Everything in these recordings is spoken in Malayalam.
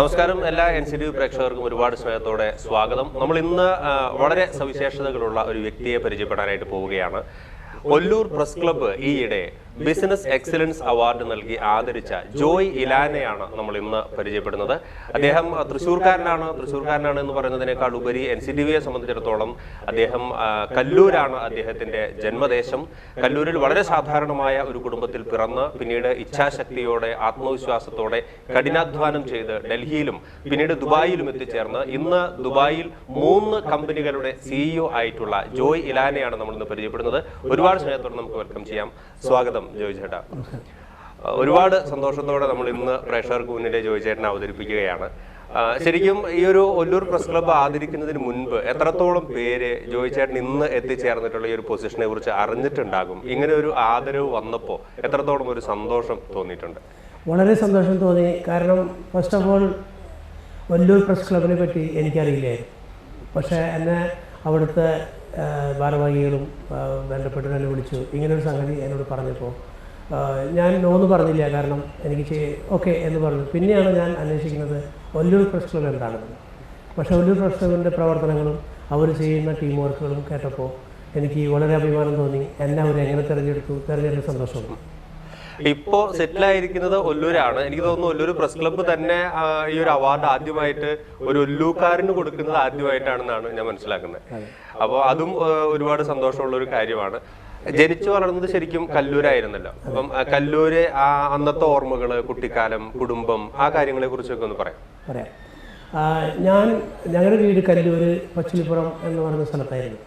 നമസ്കാരം. എല്ലാ എൻ സി ഡി പ്രേക്ഷകർക്കും ഒരുപാട് സ്നേഹത്തോടെ സ്വാഗതം. നമ്മൾ ഇന്ന് വളരെ സവിശേഷതകളുള്ള ഒരു വ്യക്തിയെ പരിചയപ്പെടാനായിട്ട് പോവുകയാണ്. ഒല്ലൂർ പ്രസ് ക്ലബ്ബ് ഈയിടെ ബിസിനസ് എക്സലൻസ് അവാർഡ് നൽകി ആദരിച്ച ജോയ് ഇലാനയാണ് നമ്മൾ ഇന്ന് പരിചയപ്പെടുന്നത്. അദ്ദേഹം തൃശ്ശൂർക്കാരനാണ്. തൃശ്ശൂർക്കാരനാണ് എന്ന് പറയുന്നതിനേക്കാൾ ഉപരി എൻ സി വിയെ സംബന്ധിച്ചിടത്തോളം അദ്ദേഹം കല്ലൂരാണ് അദ്ദേഹത്തിന്റെ ജന്മദേശം. കല്ലൂരിൽ വളരെ സാധാരണമായ ഒരു കുടുംബത്തിൽ പിറന്ന് പിന്നീട് ഇച്ഛാശക്തിയോടെ ആത്മവിശ്വാസത്തോടെ കഠിനാധ്വാനം ചെയ്ത് ഡൽഹിയിലും പിന്നീട് ദുബായിലും എത്തിച്ചേർന്ന് ഇന്ന് ദുബായിൽ മൂന്ന് കമ്പനികളുടെ സിഇഒ ആയിട്ടുള്ള ജോയ് ഇലാനയാണ് നമ്മൾ ഇന്ന് പരിചയപ്പെടുന്നത്. ഒരുപാട് സ്നേഹത്തോടെ നമുക്ക് വെൽക്കം ചെയ്യാം. സ്വാഗതം. ജോയ് ചേട്ടാ ഒരുപാട് സന്തോഷത്തോടെ നമ്മൾ ഇന്ന് പ്രേക്ഷകർക്ക് മുന്നിലെ ജോയ് ചേട്ടനെ അവതരിപ്പിക്കുകയാണ് ശരിക്കും ഈ ഒരു ഒല്ലൂർ പ്രസ് ക്ലബ്ബ് ആദരിക്കുന്നതിന് മുൻപ് എത്രത്തോളം പേര് ജോയ് ചേട്ടൻ ഇന്ന് എത്തിച്ചേർന്നിട്ടുള്ള ഈ ഒരു പൊസിഷനെ കുറിച്ച് അറിഞ്ഞിട്ടുണ്ടാകും? ഇങ്ങനെ ഒരു ആദരവ് വന്നപ്പോൾ എത്രത്തോളം ഒരു സന്തോഷം തോന്നിയിട്ടുണ്ട്? വളരെ സന്തോഷം തോന്നി. കാരണം first of all Vallur press ക്ലബിനെ പറ്റി എനിക്കറിയില്ലായിരുന്നു. പക്ഷേ എന്നെ അവിടുത്തെ ഭാരവാഹികളും ബന്ധപ്പെട്ടവരെ വിളിച്ചു. ഇങ്ങനൊരു സംഗതി എന്നോട് പറഞ്ഞപ്പോൾ ഞാൻ നോന്ന് പറഞ്ഞില്ല കാരണം എനിക്ക് ഓക്കെ എന്ന് പറഞ്ഞു. പിന്നെയാണ് ഞാൻ അന്വേഷിക്കുന്നത് വല്ലൂർ പ്രസ് ക്ലബ് എന്താണെന്ന്. പക്ഷേ വല്ലൂർ പ്രസ് ക്ലബിന്റെ പ്രവർത്തനങ്ങളും അവർ ചെയ്യുന്ന ടീം വർക്കുകളും കേട്ടപ്പോൾ എനിക്ക് വളരെ അഭിമാനം തോന്നി. എന്നെ അവർ എങ്ങനെ തിരഞ്ഞെടുത്തു? തിരഞ്ഞെടുത്ത സന്തോഷമുണ്ട്. ഇപ്പോ സെറ്റിൽ ആയിരിക്കുന്നത് ഒല്ലൂരാണ്. എനിക്ക് തോന്നുന്നു ഒല്ലൂർ പ്രസ് ക്ലബ്ബ് തന്നെ ഈ ഒരു അവാർഡ് ആദ്യമായിട്ട് ഒരു ഒല്ലൂക്കാരന് കൊടുക്കുന്നത് ആദ്യമായിട്ടാണെന്നാണ് ഞാൻ മനസ്സിലാക്കുന്നത്. അപ്പോൾ അതും ഒരുപാട് സന്തോഷമുള്ള ഒരു കാര്യമാണ്. ജനിച്ചു വളർന്നത് ശരിക്കും കല്ലൂരായിരുന്നല്ലോ. അപ്പം കല്ലൂര് ആ അന്നത്തെ ഓർമ്മകൾ കുട്ടിക്കാലം കുടുംബം ആ കാര്യങ്ങളെ കുറിച്ചൊക്കെ ഒന്ന് പറയാം. പറയാം. ഞാൻ ഞങ്ങളുടെ വീട് കല്ലൂര് പച്ചിലിപ്പുറം എന്ന് പറയുന്ന സ്ഥലത്തായിരുന്നു.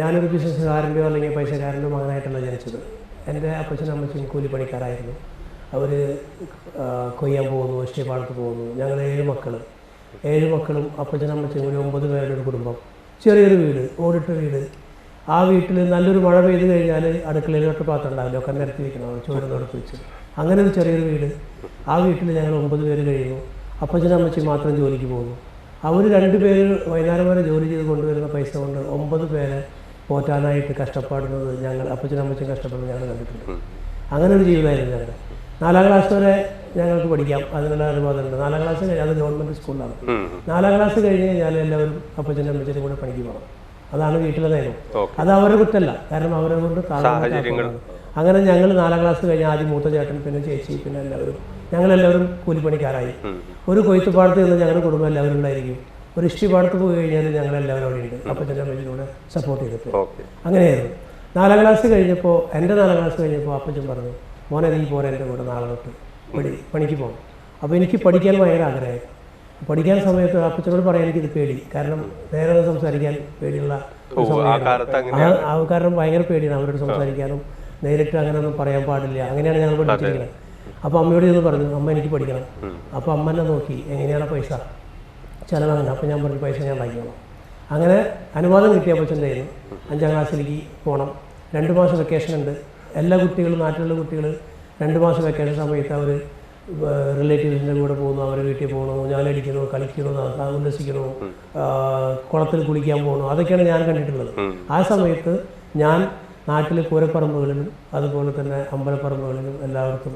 ഞാനൊരു ബിസിനസ്സുകാരന്റെയോ അല്ലെങ്കിൽ പൈസക്കാരന്റെയോ മകനായിട്ടല്ല ജനിച്ചത്. എന്റെ അപ്പച്ചനും അമ്മച്ചും കൂലിപ്പണിക്കാരായിരുന്നു. അവർ കൊയ്യാൻ പോകുന്നു ഇഷ്ടപാടത്ത് പോകുന്നു. ഞങ്ങൾ ഏഴ് മക്കൾ ഏഴ് മക്കളും അപ്പച്ചനും അമ്മച്ചും കൂടി ഒമ്പത് പേരുടെ ഒരു കുടുംബം. ചെറിയൊരു വീട് ഓടിട്ട വീട്. ആ വീട്ടിൽ നല്ലൊരു മഴ പെയ്ത് കഴിഞ്ഞാൽ അടുക്കളയിലോട്ട് പാത്രം ഉണ്ടാവില്ല. ഒക്കെ നിരത്തി വെക്കണം വെച്ച്. അങ്ങനെ ഒരു ചെറിയൊരു വീട്. ആ വീട്ടിൽ ഞങ്ങൾ ഒമ്പത് പേര് കഴിയുന്നു അപ്പച്ചനും അമ്മച്ചും മാത്രം ജോലിക്ക് പോകുന്നു. അവർ രണ്ട് പേര് വൈകുന്നേരം വരെ ജോലി ചെയ്ത് കൊണ്ടുവരുന്ന പൈസ കൊണ്ട് ഒമ്പത് പേരെ പോറ്റാനായിട്ട് കഷ്ടപ്പെടുന്നത് ഞങ്ങൾ അപ്പച്ചനും അമ്മച്ചും കഷ്ടപ്പെടുന്നത് ഞങ്ങൾ കണ്ടിട്ടുണ്ട്. അങ്ങനെ ഒരു ജീവിതമായിരുന്നു ഞങ്ങൾ. നാലാം ക്ലാസ് വരെ ഞങ്ങൾക്ക് പഠിക്കാം അതിനുള്ള അനുവാദമുണ്ട്. നാലാം ക്ലാസ് കഴിഞ്ഞാൽ അത് ഗവൺമെന്റ് സ്കൂളിലാണ്. നാലാം ക്ലാസ് കഴിഞ്ഞ് കഴിഞ്ഞാൽ എല്ലാവരും അപ്പച്ചനും അമ്മച്ചനും കൂടെ പണിക്ക് പോകണം. അതാണ് വീട്ടിലെ നിയമം. അത് അവരെ കുറ്റമല്ല കാരണം അവരെ കൊണ്ട് അങ്ങനെ ഞങ്ങൾ നാലാം ക്ലാസ് കഴിഞ്ഞ് ആദ്യം മൂത്ത ചേട്ടൻ പിന്നെ ചേച്ചി പിന്നെ എല്ലാവരും. ഞങ്ങളെല്ലാവരും കൂലിപ്പണിക്കാരായി. ഒരു കൊയ്ത്തുപാടത്ത് നിന്ന് ഞങ്ങളുടെ കുടുംബം എല്ലാവരും ഉണ്ടായിരിക്കും. ഒരു ഇഷ്ടി പാടത്ത് പോയി കഴിഞ്ഞാൽ ഞങ്ങളെല്ലാവരും അവിടെ ഉണ്ട് അപ്പച്ചന്റെ അമ്മച്ചിലൂടെ സപ്പോർട്ട് ചെയ്തിട്ട്. അങ്ങനെയായിരുന്നു. നാലാം ക്ലാസ് കഴിഞ്ഞപ്പോൾ എന്റെ നാലാം ക്ലാസ് കഴിഞ്ഞപ്പോൾ അപ്പച്ചൻ പറഞ്ഞു മോനെ നീ പോരെ എന്റെ കൂടെ നാളെ തൊട്ട്. പണി പണിക്ക് പോകണം അപ്പോൾ എനിക്ക് പഠിക്കാൻ ഭയങ്കര ആഗ്രഹമായിരുന്നു പഠിക്കാൻ സമയത്ത് അപ്പച്ചനോട് പറയാൻ എനിക്കിത് പേടി. കാരണം നേരെ സംസാരിക്കാൻ പേടിയുള്ള ആ കാരണം ഭയങ്കര പേടിയാണ് അവരോട് സംസാരിക്കാനും നേരിട്ട് അങ്ങനെയൊന്നും പറയാൻ പാടില്ല. അങ്ങനെയാണ് ഞങ്ങൾ പഠിച്ചിരിക്കുന്നത് അപ്പോൾ അമ്മയോട് ചെന്ന് പറഞ്ഞു അമ്മ എനിക്ക് പഠിക്കണം. അപ്പോൾ അമ്മനെ എന്നെ നോക്കി എങ്ങനെയാണ് പൈസ? ചിലവാകുന്നത് അപ്പോൾ ഞാൻ പറഞ്ഞു പൈസ ഞാൻ ഉണ്ടാക്കിക്കോളാം അങ്ങനെ അനുവാദം കിട്ടിയ അപ്പച്ചന്റെ കയ്യിൽ അഞ്ചാം ക്ലാസ്സിലേക്ക് പോകണം രണ്ട് മാസം വെക്കേഷൻ ഉണ്ട്. എല്ലാ കുട്ടികളും നാട്ടിലുള്ള കുട്ടികൾ രണ്ട് മാസം വെക്കേഷൻ സമയത്ത് അവർ റിലേറ്റീവ്സിന്റെ കൂടെ പോകുന്നു. അവരെ വീട്ടിൽ പോകണു ഞാനടിക്കണോ കളിക്കണോ ഉല്ലസിക്കണോ കുളത്തിൽ കുളിക്കാൻ പോകണോ അതൊക്കെയാണ് ഞാൻ കണ്ടിട്ടുള്ളത്. ആ സമയത്ത് ഞാൻ നാട്ടിൽ പൂരപ്പറമ്പുകളിലും അതുപോലെ തന്നെ അമ്പലപ്പറമ്പുകളിലും എല്ലാവർക്കും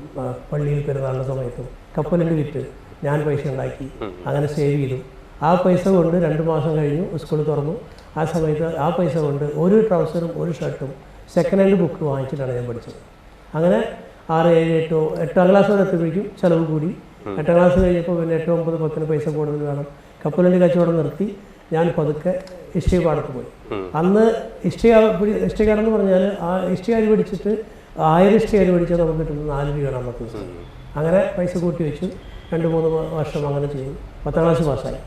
പള്ളിയിൽ പെരുന്നാളിന്റെ സമയത്തും കപ്പലിന്റെ വിറ്റ് ഞാൻ പൈസ ഉണ്ടാക്കി. അങ്ങനെ സേവ് ചെയ്തു. ആ പൈസ കൊണ്ട് രണ്ട് മാസം കഴിഞ്ഞു സ്കൂൾ തുറന്നു. ആ സമയത്ത് ആ പൈസ കൊണ്ട് ഒരു ട്രൗസറും ഒരു ഷർട്ടും സെക്കൻഡ് ഹാൻഡ് ബുക്ക് വാങ്ങിച്ചിട്ടാണ് ഞാൻ പഠിച്ചത്. അങ്ങനെ ആറ് ഏഴ് എട്ടോ എട്ടാം ക്ലാസ് വരെ എത്തുമ്പോഴേക്കും ചിലവ് കൂടി. എട്ടാം ക്ലാസ് കഴിഞ്ഞപ്പോൾ പിന്നെ എട്ടോ ഒമ്പത് പത്തിന് പൈസ കൂടുതൽ വേണം. കപ്പലണ്ടി കച്ചവടം നിർത്തി. ഞാൻ പതുക്കെ ഇഷ്ടിക പാടത്ത് പോയി. അന്ന് ഇഷ്ടിക കാരണം എന്ന് പറഞ്ഞാൽ ആ ഇഷ്ടിക അരി പിടിച്ചിട്ട് ആയിരം ഇഷ്ടിക അരി പിടിച്ചാൽ നമുക്ക് കിട്ടുന്നത് നാല് രൂപയാണ് അന്നത്തെ അങ്ങനെ പൈസ കൂട്ടി വെച്ചു. രണ്ട് മൂന്ന് വർഷം അങ്ങനെ ചെയ്തു. പത്താം ക്ലാസ് പാസ്സായി.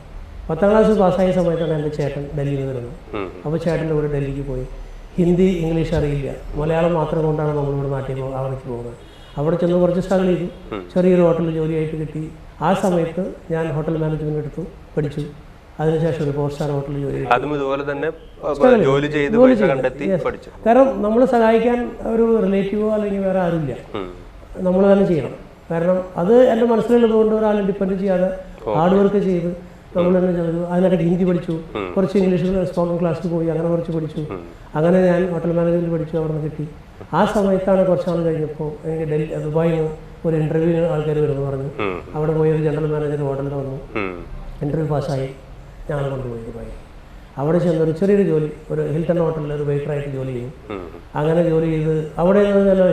പത്താം ക്ലാസ് പാസ്സായ സമയത്താണ് എന്റെ ചേട്ടൻ ഡൽഹിയിൽ നിന്ന് വരുന്നത്. അപ്പോൾ ചേട്ടന്റെ കൂടെ ഡൽഹിക്ക് പോയി. ഹിന്ദി ഇംഗ്ലീഷ് അറിയില്ല. മലയാളം മാത്രം കൊണ്ടാണ് നമ്മളിവിടെ നാട്ടിൽ അവിടേക്ക് പോകുന്നത്. അവിടെ ചെന്ന് കുറച്ച് സ്ട്രഗിൾ ചെയ്തു ചെറിയൊരു ഹോട്ടലിൽ ജോലിയായിട്ട് കിട്ടി. ആ സമയത്ത് ഞാൻ ഹോട്ടൽ മാനേജ്മെന്റ് എടുത്തു പഠിച്ചു. അതിനുശേഷം ഒരു ഫോർ സ്റ്റാർ ഹോട്ടലിൽ ജോലി ചെയ്തു. അതും ഇതുപോലെ തന്നെ ജോലി ചെയ്ത് പൈസ കണ്ടെത്തി പഠിച്ചു. കാരണം നമ്മൾ സഹായിക്കാൻ ഒരു റിലേറ്റീവോ അല്ലെങ്കിൽ വേറെ ആരുമില്ല. നമ്മൾ തന്നെ ചെയ്യണം. കാരണം അത് എന്റെ മനസ്സിലുള്ളത് കൊണ്ട് ഒരാളെ ഡിപ്പെൻഡ് ചെയ്യാതെ ഹാർഡ് വർക്ക് ചെയ്ത് നമ്മൾ തന്നെ ചെയ്തു. അതിനിടയ്ക്ക് ഹിന്ദി പഠിച്ചു. കുറച്ച് ഇംഗ്ലീഷിൽ സ്പോക്കൺ ക്ലാസ്സിൽ പോയി. അങ്ങനെ കുറച്ച് പഠിച്ചു. അങ്ങനെ ഞാൻ ഹോട്ടൽ മാനേജ്മെന്റ് പഠിച്ചു. അവിടെ നിന്ന് കിട്ടി. ആ സമയത്താണ് കുറച്ച് നാൾ കഴിഞ്ഞപ്പോൾ എനിക്ക് ഡൽഹി ദുബായിൽ നിന്ന് ഒരു ഇന്റർവ്യൂവിന് ആൾക്കാർ വരുമെന്ന് പറഞ്ഞു. അവിടെ പോയി ഒരു ജനറൽ മാനേജർ ഹോട്ടലിൽ വന്നു. ഇന്റർവ്യൂ പാസ്സായി ഞങ്ങൾ കൊണ്ടുപോയി ദുബായി അവിടെ ചെന്ന് ഒരു ചെറിയൊരു ജോലി ഒരു ഹിൽട്ടൺ ഹോട്ടലിൽ ഒരു വെയിറ്ററായിട്ട് ജോലി ചെയ്യും. അങ്ങനെ ജോലി ചെയ്ത് അവിടെ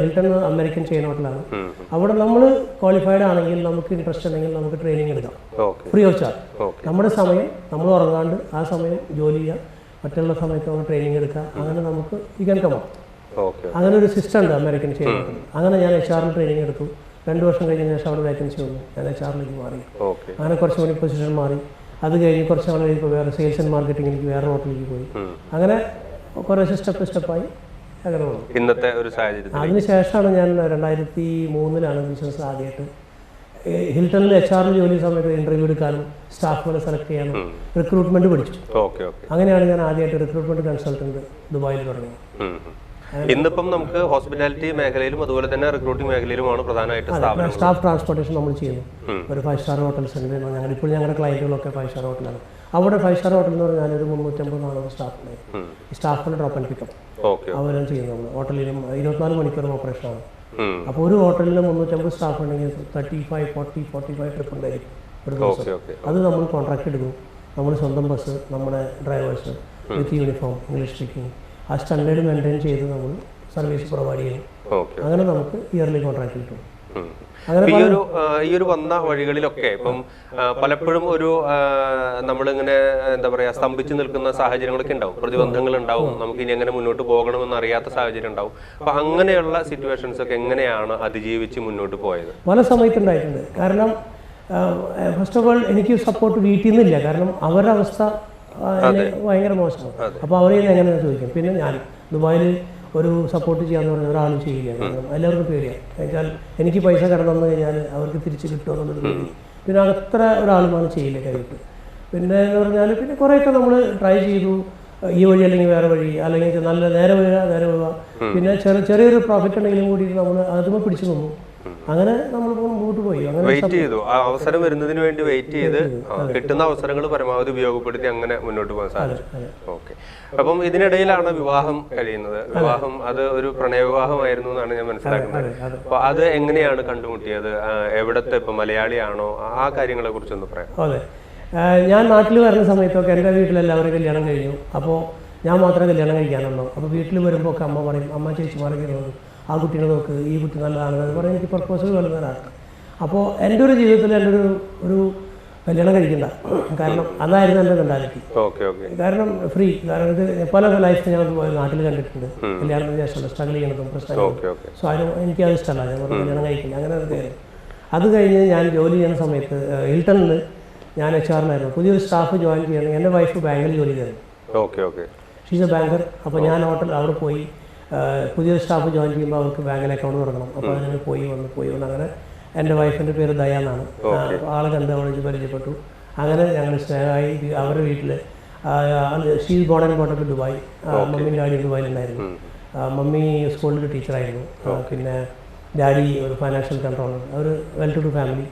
ഹിൽട്ടൺ അമേരിക്കൻ ചെയിൻ ഹോട്ടലാണ്. അവിടെ നമ്മൾ ക്വാളിഫൈഡ് ആണെങ്കിൽ നമുക്ക് ഇൻട്രസ്റ്റ് ഉണ്ടെങ്കിൽ നമുക്ക് ട്രെയിനിങ് എടുക്കാം. ഫ്രീ ഓഫ് ചാർജ് നമ്മുടെ സമയം നമ്മൾ ഉറങ്ങാണ്ട് ആ സമയം ജോലി ചെയ്യുക മറ്റുള്ള സമയത്ത് നമ്മൾ ട്രെയിനിങ് എടുക്കാം. അങ്ങനെ നമുക്ക് ഈ കമാം ഓക്കെ അങ്ങനെ ഒരു സിസ്റ്റം ഉണ്ട് അമേരിക്കൻ ചെയിൻ ഹോട്ടൽ. അങ്ങനെ ഞാൻ എച്ച് ആറിൽ ട്രെയിനിങ് എടുത്തു. രണ്ട് വർഷം കഴിഞ്ഞ ശേഷം അവിടെ വേക്കൻസി വന്നു. ഞാൻ എച്ച് ആറിലേക്ക് മാറി. അങ്ങനെ കുറച്ച് മണി പൊസിഷൻ മാറി. അത് കഴിഞ്ഞ് കുറച്ച് നാൾ കഴിഞ്ഞപ്പോൾ വേറെ സെയിൽസ് ആൻഡ് മാർക്കറ്റിംഗ് എനിക്ക് വേറെ ഹോട്ടലിലേക്ക് പോയി. അങ്ങനെ കുറേ സ്റ്റെപ്പ് സ്റ്റെപ്പായി അങ്ങനെ വന്നു. ഇന്നത്തെ ഒരു സാഹചര്യം അതിനുശേഷമാണ് ഞാൻ രണ്ടായിരത്തി മൂന്നിലാണ് ബിസിനസ് ആദ്യമായിട്ട് ഹിൽട്ടണിൽ എച്ച് ആറിൽ ജോലി സമയത്ത് ഇന്റർവ്യൂ എടുക്കാനും സ്റ്റാഫുകളെ സെലക്ട് ചെയ്യാനും റിക്രൂട്ട്മെന്റ് പഠിച്ചു. അങ്ങനെയാണ് ഞാൻ ആദ്യമായിട്ട് റിക്രൂട്ട്മെന്റ് കൺസൾട്ടന്റ് ദുബായിൽ തുടങ്ങിയത്. ഇന്നിപ്പം നമുക്ക് ഹോസ്പിറ്റാലിറ്റി മേഖലയിലും അതുപോലെ തന്നെ റിക്രൂട്ടിംഗ് മേഖലയിലുമാണ് പ്രധാനമായിട്ട് സ്ഥാപനം സ്റ്റാഫ് ട്രാൻസ്പോർട്ടേഷൻ നമ്മൾ ചെയ്യുന്നു. ഒരു ഫൈവ് സ്റ്റാർ ഹോട്ടൽസ് ഉണ്ട് ഞങ്ങൾ ഇപ്പോൾ ഞങ്ങളുടെ ക്ലയന്റുകളൊക്കെ ഫൈവ് സ്റ്റാർ ഹോട്ടലാണ് അവിടെ ഫൈവ് സ്റ്റാർ ഹോട്ടൽ എന്ന് പറഞ്ഞാൽ ഒരു മുന്നൂറ്റമ്പത് നാനൂറ് സ്റ്റാഫ് സ്റ്റാഫിന് ഡ്രോപ്പ് ആൻഡ് പിക്കപ്പ് അവരും ചെയ്യുന്നത് നമ്മൾ ഹോട്ടലിലും ഇരുപത്തിനാല് മണിക്കൂറും ഓപ്പറേഷനാണ് ആണ്. അപ്പോൾ ഒരു ഹോട്ടലിൽ മുന്നൂറ്റമ്പത് സ്റ്റാഫ് ഉണ്ടെങ്കിൽ thirty five forty forty five trip ഉണ്ടായിരിക്കും ഒരു ദിവസം. അത് നമ്മൾ കോൺട്രാക്ട് എടുക്കും. നമ്മൾ സ്വന്തം ബസ് നമ്മുടെ drivers with uniform English speaking ആ സ്റ്റാൻഡേർഡ് മെയിന്റെയിൻ ചെയ്ത് നമ്മൾ സർവീസ് പ്രൊവൈഡ് ചെയ്യും അങ്ങനെ നമുക്ക് ഇയർലി കോൺട്രാക്ട് കിട്ടും. ഈ ഒരു ഈ ഒരു വന്ന വഴികളിലൊക്കെ ഇപ്പം പലപ്പോഴും ഒരു നമ്മളിങ്ങനെ എന്താ പറയാ സ്തംഭിച്ചു നിൽക്കുന്ന സാഹചര്യങ്ങളൊക്കെ ഉണ്ടാവും. പ്രതിബന്ധങ്ങൾ ഉണ്ടാവും നമുക്ക് ഇനി എങ്ങനെ മുന്നോട്ട് പോകണമെന്ന് അറിയാത്ത സാഹചര്യം ഉണ്ടാവും. അപ്പൊ അങ്ങനെയുള്ള സിറ്റുവേഷൻസ് ഒക്കെ എങ്ങനെയാണ് അതിജീവിച്ച് മുന്നോട്ട് പോയത്? പല സമയത്തുണ്ടായിട്ടുണ്ട് കാരണം ഫസ്റ്റ് ഓഫ് ഓൾ എനിക്ക് സപ്പോർട്ട് വീട്ടിൽ നിന്നില്ല. കാരണം അവരുടെ അവസ്ഥ ഭയങ്കര മോശമാണ്. അപ്പോൾ അവരെ എങ്ങനെയാണ് ചോദിക്കും. പിന്നെ ഞാൻ ദുബായിൽ ഒരു സപ്പോർട്ട് ചെയ്യാന്ന് പറഞ്ഞ ഒരാളും ചെയ്യില്ല എല്ലാവർക്കും പേടിയാണ്. എന്നുവെച്ചാൽ എനിക്ക് പൈസ കടന്നു കഴിഞ്ഞാൽ അവർക്ക് തിരിച്ച് കിട്ടുമെന്നുള്ളൊരു പേടി. പിന്നെ അത്ര ഒരാളുമാണ് ചെയ്യില്ല കൈവിട്ട് പിന്നെ എന്ന് പറഞ്ഞാൽ പിന്നെ കുറേയൊക്കെ നമ്മൾ ട്രൈ ചെയ്തു. ഈ വഴി അല്ലെങ്കിൽ വേറെ വഴി. അല്ലെങ്കിൽ നല്ല നേരെ വീഴുക നേരെ വീഴുക പിന്നെ ചെറിയ ചെറിയൊരു പ്രോഫിറ്റ് ഉണ്ടെങ്കിലും കൂടി നമ്മൾ അതുമ്പോൾ പിടിച്ചു നിന്നു. അങ്ങനെ നമ്മൾ മുമ്പോട്ട് പോയി. അങ്ങനെ വെയിറ്റ് ചെയ്തു. ആ അവസരം വരുന്നതിന് വേണ്ടി വെയിറ്റ് ചെയ്ത് കിട്ടുന്ന അവസരങ്ങൾ പരമാവധി ഉപയോഗപ്പെടുത്തി അങ്ങനെ മുന്നോട്ട് പോകാൻ സാധിച്ചു. ഓക്കെ അപ്പം ഇതിനിടയിലാണ് വിവാഹം കഴിയുന്നത്. വിവാഹം അത് ഒരു പ്രണയവിവാഹമായിരുന്നു എന്നാണ് ഞാൻ മനസ്സിലാക്കുന്നത്. അപ്പൊ അത് എങ്ങനെയാണ് കണ്ടുമുട്ടിയത്? എവിടത്തെ ഇപ്പൊ മലയാളിയാണോ? ആ- കാര്യങ്ങളെ കുറിച്ചൊന്ന് പറയാം. അതെ. ഞാൻ നാട്ടിൽ വരുന്ന സമയത്തൊക്കെ എന്റെ വീട്ടിലെല്ലാവരും കല്യാണം കഴിഞ്ഞു. അപ്പോൾ ഞാൻ മാത്രമേ കല്യാണം കഴിക്കാനുള്ളൂ. അപ്പോൾ വീട്ടിൽ വരുമ്പോൾ ഒക്കെ അമ്മ പറയും അമ്മ ചേച്ചി പറയുന്നത് ആ കുട്ടീനെ നോക്ക് ഈ കുട്ടി നല്ലതാണ് അത് പറഞ്ഞ് എനിക്ക് പ്രപ്പോസൽ നൽകാനാണ് അപ്പോൾ എന്റെ ഒരു ജീവിതത്തിൽ എന്റെ ഒരു ഒരു കല്യാണം കഴിക്കണ്ട. കാരണം അതായിരുന്നു എന്റെ മെന്റാലിറ്റി കാരണം ഫ്രീ കാരണം ഇത് പല ലൈഫ് പോയി നാട്ടിൽ കണ്ടിട്ടുണ്ട്. കല്യാണത്തിന് ശേഷം സ്ട്രഗിൾ ചെയ്യണതും പ്രശ്നം സോ അതിന് എനിക്കത് ഇഷ്ടമല്ല. ഞാൻ കല്യാണം കഴിക്കില്ല. അങ്ങനെ ഒരു കാര്യം. അത് കഴിഞ്ഞ് ഞാൻ ജോലി ചെയ്യുന്ന സമയത്ത് ഹിൽട്ടണിൽ ഞാൻ എച്ച് ആറിനായിരുന്നു പുതിയൊരു സ്റ്റാഫ് ജോയിൻ ചെയ്യണം. എന്റെ വൈഫ് ബാങ്കിൽ ജോലി ചെയ്തായിരുന്നു ഷീസ് എ ബാങ്കർ അപ്പോൾ ഞാൻ ഹോട്ടൽ അവിടെ പോയി. ആ, പുതിയൊരു സ്റ്റാഫ് ജോയിൻ ചെയ്യുമ്പോൾ അവർക്ക് ബാങ്കിൽ അക്കൗണ്ട് തുടങ്ങണം. അപ്പോൾ അതിന് പോയി വന്ന് പോയി വന്ന് അങ്ങനെ എന്റെ വൈഫിന്റെ പേര് ദയ എന്നാണ്. ആളെ കണ്ട് അവളെ പരിചയപ്പെട്ടു. അങ്ങനെ ഞങ്ങൾ സ്നേഹമായി അവരുടെ വീട്ടിൽ she's born and brought up Dubai. മമ്മീന്റെ daddy ദുബായിലുണ്ടായിരുന്നു ഉണ്ടായിരുന്നു. മമ്മി സ്കൂളിൽ ടീച്ചറായിരുന്നു. പിന്നെ ഡാഡി ഒരു ഫൈനാൻഷ്യൽ കൺട്രോളർ ഒരു വെൽ ടു ഡു ഫാമിലി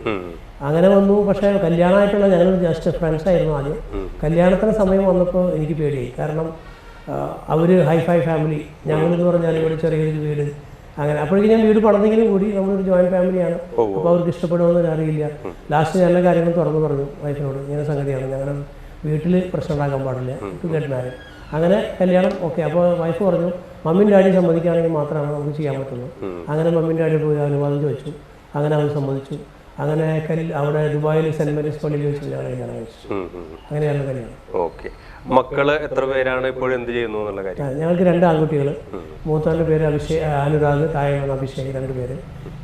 അങ്ങനെ വന്നു. പക്ഷേ കല്യാണമായിട്ടുള്ള ഞങ്ങൾ ജസ്റ്റ് ഫ്രണ്ട്സ് ആയിരുന്നു ആദ്യം കല്യാണത്തിന് സമയം വന്നപ്പോൾ എനിക്ക് പേടിയായി. കാരണം അവർ ഹൈഫൈ ഫാമിലി ഞങ്ങളെന്ന് പറഞ്ഞാൽ ഇവിടെ ചെറിയൊരു വീട്. അങ്ങനെ അപ്പോഴേക്കും ഞാൻ വീട് പണിതെങ്കിലും കൂടി. നമ്മളൊരു ജോയിന്റ് ഫാമിലിയാണ് അപ്പോൾ അവർക്ക് ഇഷ്ടപ്പെടുമെന്ന് അറിയില്ല. ലാസ്റ്റ് ഞാൻ എല്ലാ കാര്യങ്ങളും തുറന്നു പറഞ്ഞു വൈഫിനോട്. ഇങ്ങനെ സംഗതിയാണ്. ഞങ്ങളുടെ വീട്ടിൽ പ്രശ്നം ഉണ്ടാക്കാൻ പാടില്ല ടു ഗെറ്റ് മാരേജ് അങ്ങനെ കല്യാണം ഓക്കെ അപ്പോൾ വൈഫ് പറഞ്ഞു മമ്മിയും ഡാഡിയും സമ്മതിക്കുകയാണെങ്കിൽ മാത്രമാണ് നമുക്ക് ചെയ്യാൻ പറ്റുള്ളൂ. അങ്ങനെ മമ്മിയും ഡാഡിയും പോയി അനുവാദം ചോദിച്ചു. അങ്ങനെ അവർ സമ്മതിച്ചു. അങ്ങനെ കല്ല് അവിടെ ദുബായിൽ സെന്റ് മേരീസ് പള്ളിയിൽ വെച്ച് കല്യാണം കഴിച്ചു ഉം. അങ്ങനെയാണ് കല്യാണം. ഓക്കെ. മക്കൾ എത്ര പേരാണ് ഇപ്പോഴും എന്ത് ചെയ്യുന്നു എന്നുള്ള കാര്യം? ഞങ്ങൾക്ക് രണ്ട് ആൺകുട്ടികൾ മൂത്താലിന്റെ പേര് അഭിഷേക് അനുരാഗ് തായാണ് അഭിഷേക് രണ്ട് പേര്.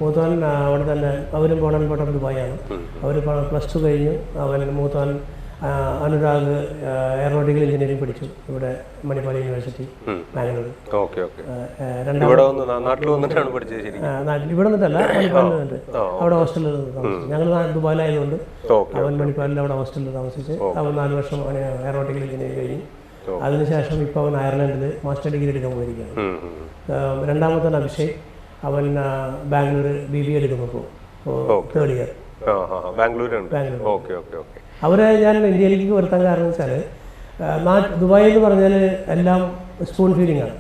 മൂത്തവൻ അവിടെ തന്നെ അവരും പോണൻ പോട്ടം ദുബായാണ് അവർ പ്ലസ് ടു കഴിഞ്ഞു. അവൻ മൂത്തവൻ ആ, അനുരാഗ് എയറോട്ടിക്കൽ എഞ്ചിനീയറിംഗ് പഠിച്ചു. ഇവിടെ മണിപ്പാൽ യൂണിവേഴ്സിറ്റി ബാംഗ്ലൂർ ഇവിടെ നാട്ടിൽ നിന്നിട്ടല്ല മണിപ്പാലിൽ നിന്നിട്ട് അവിടെ ഹോസ്റ്റലിൽ താമസിച്ചു. ഞങ്ങൾ ദുബായിലായതുകൊണ്ട് അവൻ മണിപ്പാലിൽ അവിടെ ഹോസ്റ്റലിൽ താമസിച്ച് അവൻ നാല് വർഷം എയറോട്ടിക്കൽ എഞ്ചിനീയറിംഗ് കഴിഞ്ഞു. അതിനുശേഷം ഇപ്പോൾ അവൻ അയർലൻഡിൽ മാസ്റ്റർ ഡിഗ്രി എടുക്കാൻ പോയിരിക്കുകയാണ്. രണ്ടാമത്തെ അഭിഷേക് അവൻ ബാംഗ്ലൂർ ബി ബി എടുക്കുന്നു ഇപ്പോൾ third year Bangalore okay okay okay. അവരെ ഞാൻ ഇന്ത്യയിലേക്ക് വരുത്താൻ കാരണം വെച്ചാൽ ദുബായ് എന്ന് പറഞ്ഞാൽ എല്ലാം സ്പൂൺ ഫീഡിംഗ് ആണ്.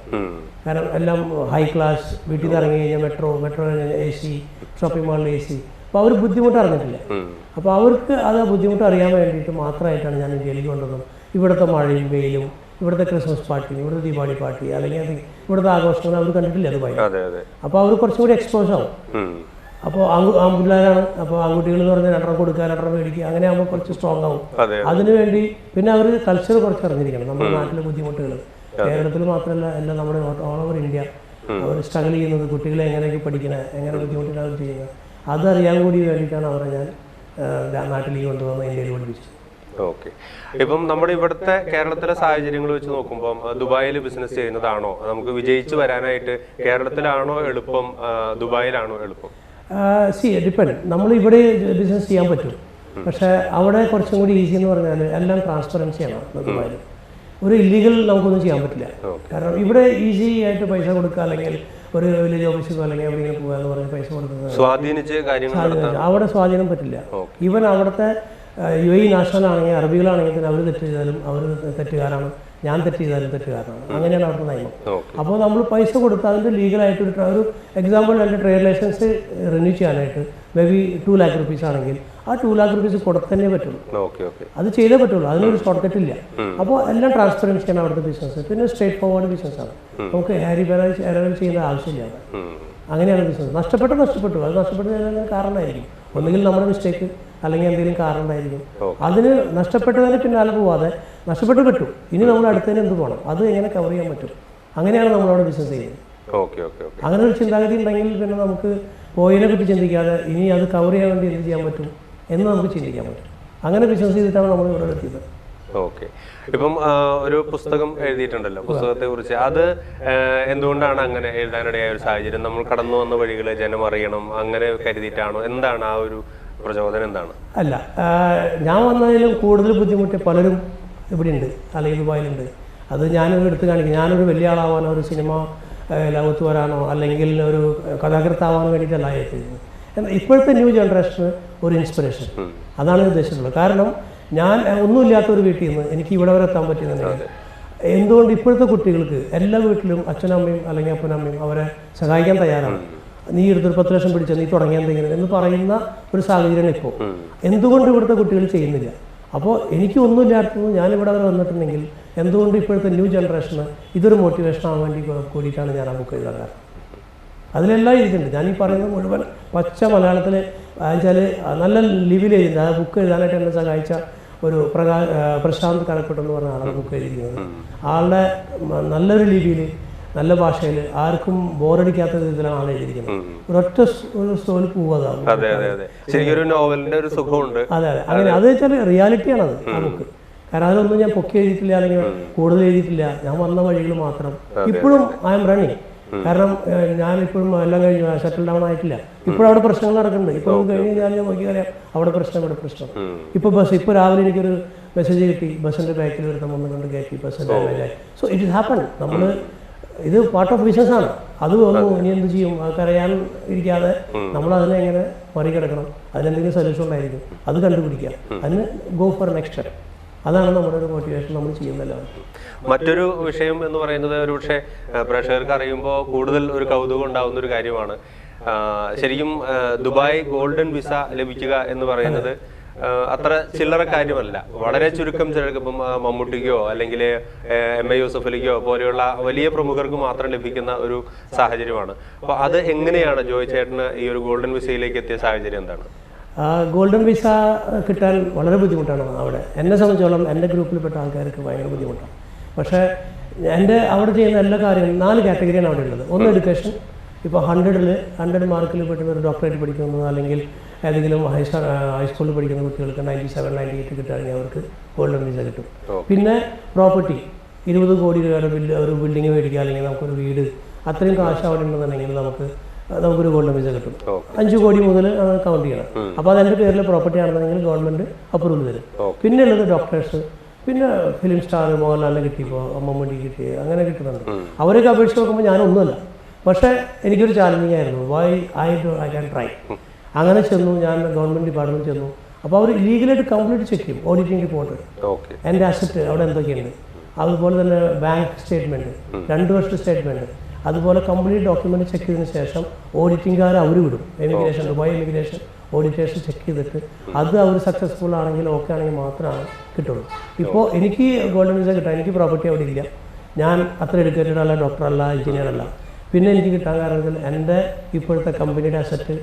കാരണം എല്ലാം ഹൈ ക്ലാസ് വീട്ടിൽ നിന്ന് ഇറങ്ങി കഴിഞ്ഞാൽ metro metro A C shopping മാളിൽ എ സി അപ്പോൾ അവർ ബുദ്ധിമുട്ട് അറിഞ്ഞിട്ടില്ല. അപ്പോൾ അവർക്ക് അത് ബുദ്ധിമുട്ട് അറിയാൻ വേണ്ടിയിട്ട് മാത്രമായിട്ടാണ് ഞാൻ ഇന്ത്യയിലേക്ക് കൊണ്ടുവന്നത്. ഇവിടുത്തെ മഴയും വെയിലും ഇവിടുത്തെ ക്രിസ്മസ് പാർട്ടി ഇവിടുത്തെ ദീപാവലി പാർട്ടി അല്ലെങ്കിൽ അത് ഇവിടുത്തെ ആഘോഷങ്ങൾ അവർ കണ്ടിട്ടില്ല അതെ അപ്പോൾ അവർ കുറച്ചും കൂടി എക്സ്പോസ് ആവും. അപ്പോൾ ആൺപിള്ളേരാണ്. അപ്പോൾ ആൺകുട്ടികൾ എന്ന് പറഞ്ഞാൽ രണ്ടെണ്ണം കൊടുക്കുക രണ്ടെണ്ണം മേടിക്കുക അങ്ങനെ ആകുമ്പോൾ കുറച്ച് സ്ട്രോങ് ആവും. അതെ അതിനുവേണ്ടി പിന്നെ അവർ കൾച്ചർ കുറച്ച് അറിഞ്ഞിരിക്കണം നമ്മുടെ നാട്ടിലെ ബുദ്ധിമുട്ടുകൾ കേരളത്തിൽ മാത്രമല്ല എല്ലാം നമ്മുടെ ഓൾ ഓവർ ഇന്ത്യ അവർ സ്ട്രഗിൾ ചെയ്യുന്നത് കുട്ടികളെ എങ്ങനെയൊക്കെ പഠിക്കണേ എങ്ങനെ ബുദ്ധിമുട്ടിലാണ് അവർ ചെയ്യുന്നത് അതറിയാൻ കൂടി വേണ്ടിയിട്ടാണ് അവരെ ഞാൻ നാട്ടിലേക്ക് കൊണ്ടുവന്ന് ഇന്ത്യയിൽ പഠിപ്പിച്ചത്. ഓക്കെ. ഇപ്പം നമ്മുടെ ഇവിടുത്തെ കേരളത്തിലെ സാഹചര്യങ്ങൾ വെച്ച് നോക്കുമ്പോൾ ദുബായിൽ ബിസിനസ് ചെയ്യുന്നതാണോ? നമുക്ക് വിജയിച്ചു വരാനായിട്ട് കേരളത്തിലാണോ എളുപ്പം ദുബായിലാണോ എളുപ്പം? സി ഡിപ്പെൻഡ് നമ്മൾ ഇവിടെ ബിസിനസ് ചെയ്യാൻ പറ്റും. പക്ഷേ അവിടെ കുറച്ചും കൂടി ഈസി എന്ന് പറഞ്ഞാൽ എല്ലാം ട്രാൻസ്പെറൻസിയാണ് ദുബായിൽ ഒരു ഇല്ലീഗൽ നമുക്കൊന്നും ചെയ്യാൻ പറ്റില്ല. കാരണം ഇവിടെ ഈസി ആയിട്ട് പൈസ കൊടുക്കുക അല്ലെങ്കിൽ ഒരു വില്ലേജ് ഓഫീസിലോ അല്ലെങ്കിൽ എവിടെയെങ്കിലും പോകുക എന്ന് പറഞ്ഞ് പൈസ കൊടുക്കുന്നത് സ്വാധീനിച്ച് അവിടെ സ്വാധീനം പറ്റില്ല. ഈവൻ അവിടുത്തെ യു എ നാഷണൽ ആണെങ്കിൽ അറബികളാണെങ്കിൽ തന്നെ അവർ തെറ്റ് ചെയ്താലും അവർ തെറ്റുകാരാണ്. ഞാൻ തെറ്റ് ചെയ്താലും തെറ്റുകാരനാണ് അങ്ങനെയാണ് അവിടുത്തെ നിയമം. അപ്പോൾ നമ്മൾ പൈസ കൊടുത്ത് അതിന്റെ ലീഗലായിട്ട് ഒരു എക്സാമ്പിൾ എന്റെ ട്രേഡ് ലൈസൻസ് റിന്യൂ ചെയ്യാനായിട്ട് may be two lakh rupees ആണെങ്കിൽ ആ ടു ലാക്ക് റുപ്പീസ് കൊടുത്തന്നെ പറ്റുള്ളൂ. അത് ചെയ്തേ പറ്റുള്ളൂ. അതിനൊരു ഷോർട്ട് കട്ട് ഇല്ല. അപ്പോൾ എല്ലാം ട്രാൻസ്പെറൻസിയാണ് അവിടുത്തെ ബിസിനസ് പിന്നെ സ്ട്രേറ്റ് ഫോർവേഡ് ബിസിനസ്സാണ് നമുക്ക് ഹാരി ബാലൻസ് എറവൽ ചെയ്യേണ്ട ആവശ്യമില്ല. അങ്ങനെയാണ് ബിസിനസ് നഷ്ടപ്പെട്ടു നഷ്ടപ്പെട്ടു. അത് നഷ്ടപ്പെട്ടു കഴിഞ്ഞാൽ കാരണമായിരിക്കും. ഒന്നുകിൽ നമ്മുടെ മിസ്റ്റേക്ക് അല്ലെങ്കിൽ എന്തെങ്കിലും കാരണമായിരിക്കും. അതിന് നഷ്ടപ്പെട്ടതിന് പിന്നാലെ പോവാതെ നഷ്ടപ്പെട്ടു കിട്ടും. ഇനി നമ്മൾ അടുത്തതിന് എന്ത് പോകണം അത് എങ്ങനെ കവർ ചെയ്യാൻ പറ്റും? അങ്ങനെയാണ് നമ്മളവിടെ ബിസിനസ് ചെയ്യുന്നത്. അങ്ങനെ ഒരു ചിന്താഗതി ഉണ്ടെങ്കിൽ പിന്നെ നമുക്ക് പോയതിനെ പറ്റി ചിന്തിക്കാതെ ഇനി അത് കവർ ചെയ്യാൻ വേണ്ടി എന്ത് ചെയ്യാൻ പറ്റും എന്ന് നമുക്ക് ചിന്തിക്കാൻ പറ്റും. അങ്ങനെ ബിസിനസ് ചെയ്തിട്ടാണ് നമ്മൾ ഇവിടെ എത്തിയത്. ഓക്കെ. ഇപ്പം ഒരു പുസ്തകം എഴുതിയിട്ടുണ്ടല്ലോ. പുസ്തകത്തെ കുറിച്ച് അത് എന്തുകൊണ്ടാണ് അങ്ങനെ എഴുതാനിടയായ ഒരു സാഹചര്യം? നമ്മൾ കടന്നു വന്ന വഴികളെ ജനം അറിയണം അങ്ങനെ കരുതിയിട്ടാണോ? എന്താണ് ആ ഒരു പ്രചോദനം എന്താണ്? അല്ല ഞാൻ വന്നതിലും കൂടുതൽ ബുദ്ധിമുട്ടി പലരും ഇവിടെയുണ്ട്. അല്ലെങ്കിൽ ദുബായിലുണ്ട്. അത് ഞാനൊരു എടുത്ത് കാണിക്കും. ഞാനൊരു വലിയ ആളാവാനോ ഒരു സിനിമ ലോകത്ത് വരാനോ അല്ലെങ്കിൽ ഒരു കഥാകൃത്താവാനോ വേണ്ടിയിട്ടല്ല ഏറ്റവും എന്നാൽ ഇപ്പോഴത്തെ ന്യൂ ജനറേഷൻ ഒരു ഇൻസ്പിറേഷൻ. അതാണ് ഉദ്ദേശിച്ചത് ഉദ്ദേശിച്ചിട്ടുള്ളത്. കാരണം ഞാൻ ഒന്നുമില്ലാത്ത ഒരു വീട്ടിൽ നിന്ന് എനിക്ക് ഇവിടെ വരെ എത്താൻ പറ്റിയെന്നുണ്ടെങ്കിൽ എന്തുകൊണ്ട് ഇപ്പോഴത്തെ കുട്ടികൾക്ക് എല്ലാ വീട്ടിലും അച്ഛനമ്മയും അല്ലെങ്കിൽ അപ്പനമ്മയും അവരെ സഹായിക്കാൻ തയ്യാറാണ്? നീ എടുത്തൊരു പത്ത് ലക്ഷം പിടിച്ച? നീ തുടങ്ങിയ എന്തെങ്കിലും എന്ന് പറയുന്ന ഒരു സാഹചര്യമാണ് ഇപ്പോൾ. എന്തുകൊണ്ട് ഇവിടുത്തെ കുട്ടികൾ ചെയ്യുന്നില്ല? അപ്പോൾ എനിക്ക് ഒന്നുമില്ലാത്തത് ഞാൻ ഇവിടെ വരെ വന്നിട്ടുണ്ടെങ്കിൽ എന്തുകൊണ്ട് ഇപ്പോഴത്തെ ന്യൂ ജനറേഷന് ഇതൊരു മോട്ടിവേഷൻ ആവാൻ വേണ്ടി കൂടിയിട്ടാണ് ഞാൻ ആ ബുക്ക് എഴുതാൻ കാരണം. അതിലെല്ലാം ഇരിക്കുന്നുണ്ട്. ഞാനീ പറയുന്നത് മുഴുവൻ പച്ച മലയാളത്തിൽ വെച്ചാൽ നല്ല ലിവിൽ എഴുതുന്നത് ആ ബുക്ക് എഴുതാനായിട്ട് എന്നെ സഹായിച്ച ഒരു പ്രകാ പ്രശാന്ത് കണക്കെട്ടെന്ന് പറഞ്ഞ ആളാണ് ബുക്ക് എഴുതിയിരിക്കുന്നത്. ആളുടെ നല്ലൊരു ലിപിയിൽ നല്ല ഭാഷയിൽ ആർക്കും ബോറടിക്കാത്ത രീതിയിലാണ് എഴുതിയിരിക്കുന്നത്. ഒരൊറ്റ ഒരു സ്റ്റോറിൽ പോവാതാണ് അതെ അതെ അങ്ങനെ അത്. വെച്ചാൽ റിയാലിറ്റിയാണ് അത് നമുക്ക്. കാരണം അതിലൊന്നും ഞാൻ പൊക്കി എഴുതിയിട്ടില്ല അല്ലെങ്കിൽ കൂടുതൽ എഴുതിയിട്ടില്ല. ഞാൻ വന്ന വഴികൾ മാത്രം. ഇപ്പോഴും ഐ എം റണ്ണിങ് കാരണം ഞാൻ ഇപ്പോഴും എല്ലാം കഴിഞ്ഞു. സെറ്റിൽ ഡൗൺ ആയിട്ടില്ല. ഇപ്പോഴും അവിടെ പ്രശ്നങ്ങൾ നടക്കുന്നുണ്ട്. ഇപ്പോൾ കഴിഞ്ഞ് കഴിഞ്ഞാൽ ഞാൻ നോക്കിയാൽ അവിടെ പ്രശ്നം ഇവിടെ പ്രശ്നം. ഇപ്പോൾ ബസ് ഇപ്പോൾ രാവിലെ എനിക്കൊരു മെസ്സേജ് കിട്ടി. ബസ്സിന്റെ ബാക്കിൽ വരുന്ന ഒന്ന് കൊണ്ട് കയറ്റി. Bus so it is happen നമ്മൾ ഇത് പാർട്ട് ഓഫ് ബിസിനസ് ആണ്. അത് വന്നു ഇനി എന്ത് ചെയ്യും? കരയാൻ ഇരിക്കാതെ നമ്മൾ അതിനെ എങ്ങനെ മറികടക്കണം. അതിനെന്തെങ്കിലും സൊല്യൂഷൻ ഉണ്ടായിരിക്കും. അത് കണ്ടുപിടിക്കുക. അതിന് ഗോ ഫോർ നെക്സ്റ്റ് അതാണ് നമ്മുടെ ഒരു മോട്ടിവേഷൻ നമ്മൾ ചെയ്യുന്നല്ലോ മറ്റൊരു വിഷയം എന്ന് പറയുന്നത് ഒരു പക്ഷേ പ്രേക്ഷകർക്ക് അറിയുമ്പോൾ കൂടുതൽ ഒരു കൗതുകം ഉണ്ടാവുന്ന ഒരു കാര്യമാണ്. ശരിക്കും ദുബായ് ഗോൾഡൻ വിസ ലഭിക്കുക എന്ന് പറയുന്നത് അത്ര ചില്ലറ കാര്യമല്ല. വളരെ ചുരുക്കം ചിലർക്ക് ഇപ്പം മമ്മൂട്ടിക്കോ അല്ലെങ്കിൽ എം എ യൂസഫലിക്കോ പോലെയുള്ള വലിയ പ്രമുഖർക്ക് മാത്രം ലഭിക്കുന്ന ഒരു സാഹചര്യമാണ്. അപ്പോൾ അത് എങ്ങനെയാണ് ജോയ് ചേട്ടന് ഈ ഒരു ഗോൾഡൻ വിസയിലേക്ക് എത്തിയ സാഹചര്യം എന്താണ്? ഗോൾഡൻ വിസ കിട്ടാൻ വളരെ ബുദ്ധിമുട്ടാണ് അവിടെ. എന്നെ സംബന്ധിച്ചോളം എന്റെ ഗ്രൂപ്പിൽപ്പെട്ട ആൾക്കാർക്ക് ഭയങ്കര ബുദ്ധിമുട്ടാണ്. പക്ഷേ എന്റെ അവിടെ ചെയ്യുന്ന എല്ലാ കാര്യങ്ങളും നാല് കാറ്റഗറിയാണ് അവിടെ ഉള്ളത്. ഒന്ന് എഡ്യൂക്കേഷൻ ഇപ്പോൾ ഹൺഡ്രഡിൽ ഹൺഡ്രഡ് മാർക്കിൽ പെട്ടെന്ന് ഒരു ഡോക്ടറേറ്റ് പഠിക്കുന്നത് അല്ലെങ്കിൽ ഏതെങ്കിലും ഹൈ ഹൈസ്കൂളിൽ പഠിക്കുന്ന കുട്ടികൾക്ക് നയന്റി സെവൻ നയന്റി എയ്റ്റ് കിട്ടുകയാണെങ്കിൽ അവർക്ക് ഗോൾഡൻ വിസ കിട്ടും. പിന്നെ പ്രോപ്പർട്ടി ഇരുപത് കോടി രൂപയുടെ ബില്ല് ഒരു ബിൽഡിംഗ് മേടിക്കുക അല്ലെങ്കിൽ നമുക്കൊരു വീട് അത്രയും കാശ് അവിടെ ഉണ്ടെന്നുണ്ടെങ്കിൽ നമുക്ക് നമുക്കൊരു ഗോൾഡൻ വിസ കിട്ടും. അഞ്ച് കോടി മുതൽ കൗണ്ട് ചെയ്യണം. അപ്പോൾ അതെന്റെ പേരിൽ പ്രോപ്പർട്ടി ആണെന്നുണ്ടെങ്കിൽ ഗവൺമെന്റ് അപ്രൂവൽ തരും. പിന്നെ ഉള്ളത് ഡോക്ടേഴ്സ് പിന്നെ ഫിലിം സ്റ്റാർ മോഹൻലാലിനെ കിട്ടിയപ്പോൾ അമ്മമ്മടി കിട്ടി അങ്ങനെ കിട്ടുന്നുണ്ട്. അവരൊക്കെ അപേക്ഷിച്ച് നോക്കുമ്പോൾ ഞാനൊന്നുമല്ല. പക്ഷേ എനിക്കൊരു ചാലഞ്ചിങ് ആയിരുന്നു. Why I do I can try അങ്ങനെ ചെന്നു ഞാൻ ഗവൺമെന്റ് ഡിപ്പാർട്ട്മെന്റ് ചെന്നു. അപ്പോൾ അവർ ലീഗലായിട്ട് കംപ്ലീറ്റ് ചെക്ക് ചെയ്യും ഓഡിറ്റിംഗ് റിപ്പോർട്ട് എന്റെ എന്റെ അസറ്റ് അവിടെ എന്തൊക്കെയുണ്ട്? അതുപോലെ തന്നെ ബാങ്ക് സ്റ്റേറ്റ്മെന്റ് രണ്ട് വർഷത്തെ സ്റ്റേറ്റ്മെന്റ് അതുപോലെ കംപ്ലീറ്റ് ഡോക്യുമെന്റ് ചെക്ക് ചെയ്തതിന് ശേഷം ഓഡിറ്റിംഗുകാർ അവർ വിടും. എമിഗ്രേഷൻ ദുബായ് എമിഗ്രേഷൻ ഓഡിറ്റേഷൻ ചെക്ക് ചെയ്തിട്ട് അത് അവർ സക്സസ്ഫുൾ ആണെങ്കിൽ ഓക്കെ ആണെങ്കിൽ മാത്രമാണ് കിട്ടുള്ളൂ. ഇപ്പോൾ എനിക്ക് ഗോൾഡൻ വിസ കിട്ടാൻ എനിക്ക് പ്രോപ്പർട്ടി അവിടെ ഇല്ല. ഞാൻ അത്ര എഡ്യൂക്കേറ്റഡ് അല്ല ഡോക്ടർ അല്ല എഞ്ചിനീയർ അല്ല. പിന്നെ എനിക്ക് കിട്ടാൻ കാരണം എന്റെ ഇപ്പോഴത്തെ കമ്പനിയുടെ അസറ്റ്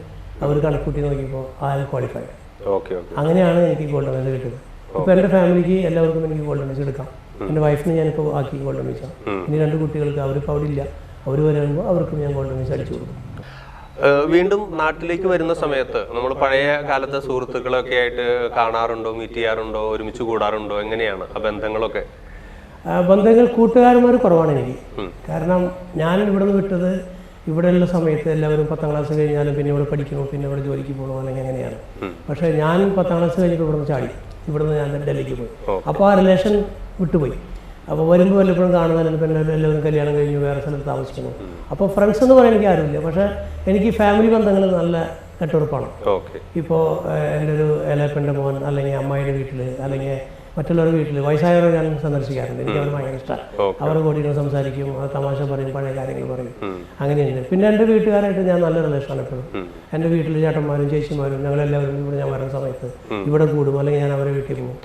അവർ കണക്കൂട്ടി നോക്കിയപ്പോൾ ആൾ ക്വാളിഫൈ ക്വാളിഫൈഡ് അങ്ങനെയാണ് എനിക്ക് ഗോൾഡ് മെഡൽ കിട്ടിയത് ഇപ്പൊ എന്റെ ഫാമിലിക്ക് എല്ലാവർക്കും എനിക്ക് ഗോൾഡ് മെഡൽ എടുക്കാം. എന്റെ വൈഫിന് ഞാനിപ്പോൾ ആക്കി ഗോൾഡ് മെഡൽ ഇനി രണ്ട് കുട്ടികൾക്ക് അവരിപ്പോൾ അവിടെ ഇല്ല. അവർ വരുമ്പോൾ അവർക്കും ഞാൻ ഗോൾഡ് മെഡൽ അടിച്ചു കൊടുക്കും. വീണ്ടും നാട്ടിലേക്ക് വരുന്ന സമയത്ത് നമ്മൾ പഴയ കാലത്തെ സുഹൃത്തുക്കളൊക്കെ ആയിട്ട് കാണാറുണ്ടോ മീറ്റ് ചെയ്യാറുണ്ടോ ഒരുമിച്ച് കൂടാറുണ്ടോ? എങ്ങനെയാണ് ആ ബന്ധങ്ങളൊക്കെ? ബന്ധങ്ങൾ കൂട്ടുകാരന്മാർ കുറവാണ് എനിക്ക്. കാരണം ഞാൻ ഇവിടെ നിന്ന് വിട്ടത് ഇവിടെയുള്ള സമയത്ത് എല്ലാവരും പത്താം ക്ലാസ് കഴിഞ്ഞാലും പിന്നെ ഇവിടെ പഠിക്കണോ പിന്നെ ഇവിടെ ജോലിക്ക് പോകണോ അല്ലെങ്കിൽ അങ്ങനെയാണ് പക്ഷേ ഞാൻ പത്താം ക്ലാസ് കഴിഞ്ഞിട്ട് ഇവിടെ ചാടി. ഇവിടുന്ന് ഞാൻ ഡൽഹിക്ക് പോയി. അപ്പോൾ ആ റിലേഷൻ വിട്ടുപോയി. അപ്പോൾ വരുമ്പോൾ വല്ലപ്പോഴും കാണുന്നതിന് പിന്നെ എല്ലാവരും കല്യാണം കഴിഞ്ഞു വേറെ സ്ഥലത്ത് താമസിക്കുന്നു. അപ്പോൾ ഫ്രണ്ട്സ് എന്ന് പറയാൻ എനിക്ക് ആരുമില്ല. പക്ഷേ എനിക്ക് ഫാമിലി ബന്ധങ്ങൾ നല്ല കെട്ടുറപ്പാണ്. ഇപ്പോൾ എന്റെ ഒരു എലപ്പന്റെ മോൻ അല്ലെങ്കിൽ അമ്മായിയുടെ വീട്ടിൽ അല്ലെങ്കിൽ മറ്റുള്ളവരുടെ വീട്ടിൽ വയസ്സായവരെ ഞാൻ സന്ദർശിക്കാറുണ്ട്. എനിക്ക് അവർ ഭയങ്കര ഇഷ്ടമാണ് അവർ അവരുടെ കൂടി സംസാരിക്കും അവർ തമാശ പറയും പഴയ കാര്യങ്ങൾ പറയും. അങ്ങനെയുണ്ട്. പിന്നെ എന്റെ വീട്ടുകാരായിട്ട് ഞാൻ നല്ല റിലേഷനാണ് എപ്പോഴും. എന്റെ വീട്ടിൽ ചേട്ടന്മാരും ചേച്ചിമാരും ഞങ്ങളെല്ലാവരും ഇവിടെ ഞാൻ വരുന്ന സമയത്ത് ഇവിടെ കൂടും അല്ലെങ്കിൽ ഞാൻ അവരെ വീട്ടിൽ പോകും.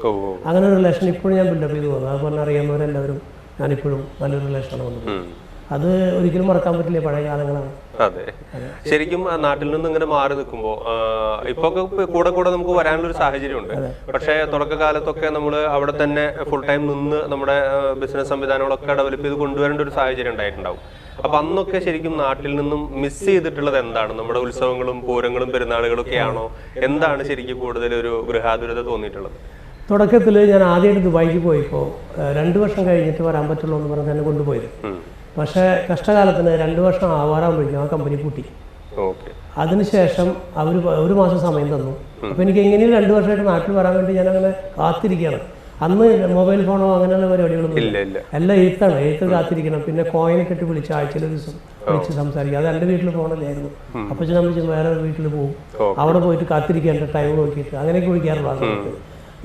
അങ്ങനെ ഒരു റിലേഷൻ ഇപ്പോഴും ഞാൻ ബിൽഡപ്പ് ചെയ്ത് പോകുന്നു. അതുപോലെ അറിയാവുന്നവരെല്ലാവരും ഞാനിപ്പോഴും നല്ലൊരു റിലേഷനാണ് വന്നത്. അത് ഒരിക്കലും മറക്കാൻ പറ്റില്ല പഴയ കാലങ്ങളാണ്. അതെ. ശരിക്കും നാട്ടിൽ നിന്ന് ഇങ്ങനെ മാറി നിൽക്കുമ്പോൾ ഇപ്പൊ കൂടെ കൂടെ നമുക്ക് വരാനുള്ള ഒരു സാഹചര്യമുണ്ട് പക്ഷേ തുടക്കകാലത്തൊക്കെ നമ്മൾ അവിടെ തന്നെ ഫുൾ ടൈം നിന്ന് നമ്മുടെ ബിസിനസ് സംവിധാനങ്ങളൊക്കെ ഡെവലപ്പ് ചെയ്ത് കൊണ്ടുവരേണ്ട ഒരു സാഹചര്യം ഉണ്ടായിട്ടുണ്ടാവും. അപ്പൊ അന്നൊക്കെ ശരിക്കും നാട്ടിൽ നിന്നും മിസ് ചെയ്തിട്ടുള്ളത് എന്താണ്? നമ്മുടെ ഉത്സവങ്ങളും പൂരങ്ങളും പെരുന്നാളുകളും ഒക്കെ ആണോ? എന്താണ് ശരിക്കും കൂടുതൽ ഒരു ഗൃഹാതുരത തോന്നിയിട്ടുള്ളത്? തുടക്കത്തിൽ ഞാൻ ആദ്യമായിട്ട് ദുബായിക്ക് പോയപ്പോൾ രണ്ട് വർഷം കഴിഞ്ഞിട്ട് വരാൻ പറ്റുള്ളൂ എന്ന് പറഞ്ഞ് തന്നെ കൊണ്ടുപോയത്. പക്ഷേ കഷ്ടകാലത്തിന് രണ്ട് വർഷം ആവാറാകുമ്പോഴേക്കും ആ കമ്പനി പൂട്ടി. അതിനുശേഷം അവർ ഒരു മാസം സമയം തന്നു. അപ്പോൾ എനിക്ക് എങ്ങനെയും രണ്ട് വർഷമായിട്ട് നാട്ടിൽ വരാൻ വേണ്ടി ഞാൻ അങ്ങനെ കാത്തിരിക്കുകയാണ്. അന്ന് മൊബൈൽ ഫോണോ അങ്ങനെയുള്ള പരിപാടികളൊന്നും എല്ലാം എഴുത്താണ്. എഴുത്ത് കാത്തിരിക്കണം. പിന്നെ കോയിനെ കെട്ടി വിളിച്ച് ആഴ്ചയിൽ ഒരു ദിവസം വിളിച്ച് സംസാരിക്കുക അത് എന്റെ വീട്ടിൽ ഫോണില്ലായിരുന്നു അപ്പോൾ നമ്മൾ വേറെ വീട്ടിൽ പോകും അവിടെ പോയിട്ട് കാത്തിരിക്കേണ്ട ടൈം നോക്കിയിട്ട്. അങ്ങനെയൊക്കെ വിളിക്കാറുള്ള